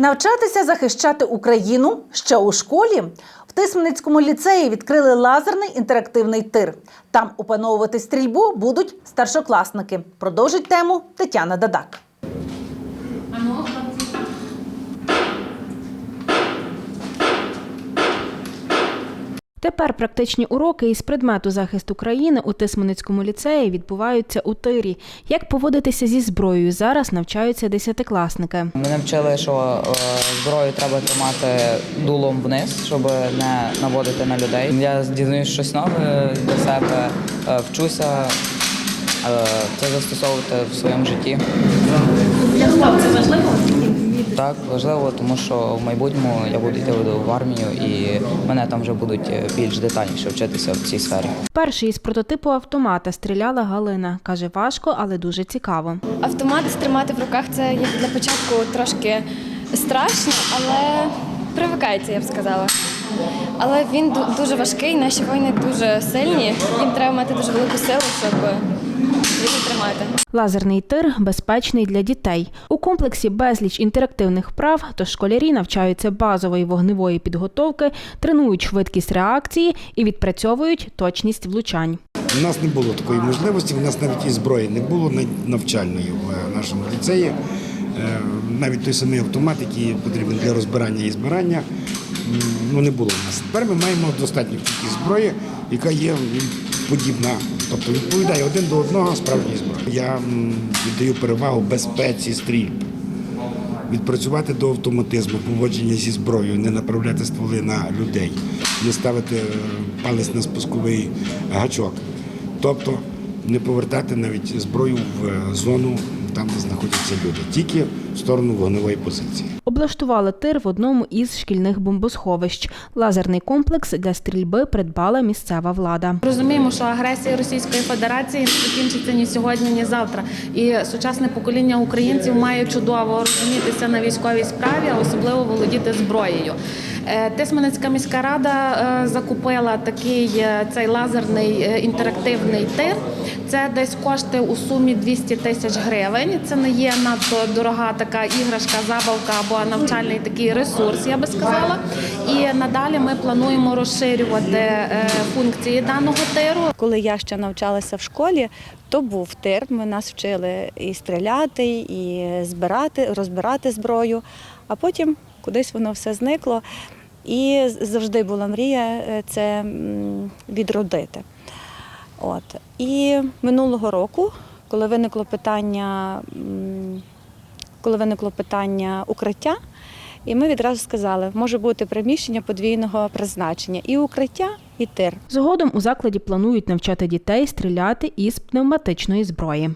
Навчатися захищати Україну ще у школі. В Тисменницькому ліцеї відкрили лазерний інтерактивний тир. Там опановувати стрільбу будуть старшокласники. Продовжить тему Тетяна Дадак. Тепер практичні уроки із предмету захисту країни у Тисменницькому ліцеї відбуваються у тирі. Як поводитися зі зброєю зараз навчаються десятикласники. Мене вчили, що е, зброю треба тримати дулом вниз, щоб не наводити на людей. Я дізнаюсь щось нове для себе, е, вчуся е, це застосовувати в своєму житті. Для хлопця важливо? Так, важливо, тому що в майбутньому я буду йти в армію і мене там вже будуть е, більш детальніше вчитися в цій сфері. Перший із прототипу автомата стріляла Галина. Каже, важко, але дуже цікаво. Автомат тримати в руках це як для початку трошки страшно, але привикається, я б сказала. Але він дуже важкий, наші воїни дуже сильні. Їм треба мати дуже велику силу, щоб тримати. Лазерний тир безпечний для дітей. У комплексі безліч інтерактивних вправ, тож школярі навчаються базової вогневої підготовки, тренують швидкість реакції і відпрацьовують точність влучань. У нас не було такої можливості, у нас навіть і зброї не було на- навчальної в нашому ліцеї. Е, Навіть той самий автомат, який потрібен для розбирання і збирання, ну не було в нас. Тепер ми маємо достатньо кількість зброї, яка є подібна, тобто відповідає один до одного справжній зброї. Я віддаю перевагу безпеці стрільб. Відпрацювати до автоматизму, поводження зі зброєю, не направляти стволи на людей, не ставити е, палець на спусковий гачок. Тобто не повертати навіть зброю в е, зону, там, де знаходяться люди, тільки в сторону вогневої позиції. Облаштували тир в одному із шкільних бомбосховищ. Лазерний комплекс для стрільби придбала місцева влада. Розуміємо, що агресія Російської Федерації не закінчиться ні сьогодні, ні завтра. І сучасне покоління українців має чудово розумітися на військовій справі, а особливо володіти зброєю. Е, Тисменецька міська рада е, закупила такий е, цей лазерний інтерактивний тир. Це десь кошти у сумі 200 тисяч гривень. Це не є надто дорога така іграшка, забавка або навчальний такий ресурс, я би сказала. І надалі ми плануємо розширювати функції даного тиру. Коли я ще навчалася в школі, то був тир. Ми нас вчили і стріляти, і збирати, розбирати зброю, а потім кудись воно все зникло. І завжди була мрія е, це відродити. От. І минулого року, коли виникло питання, коли виникло питання укриття, і ми відразу сказали, може бути приміщення подвійного призначення і укриття, і тир. Згодом у закладі планують навчати дітей стріляти із пневматичної зброї.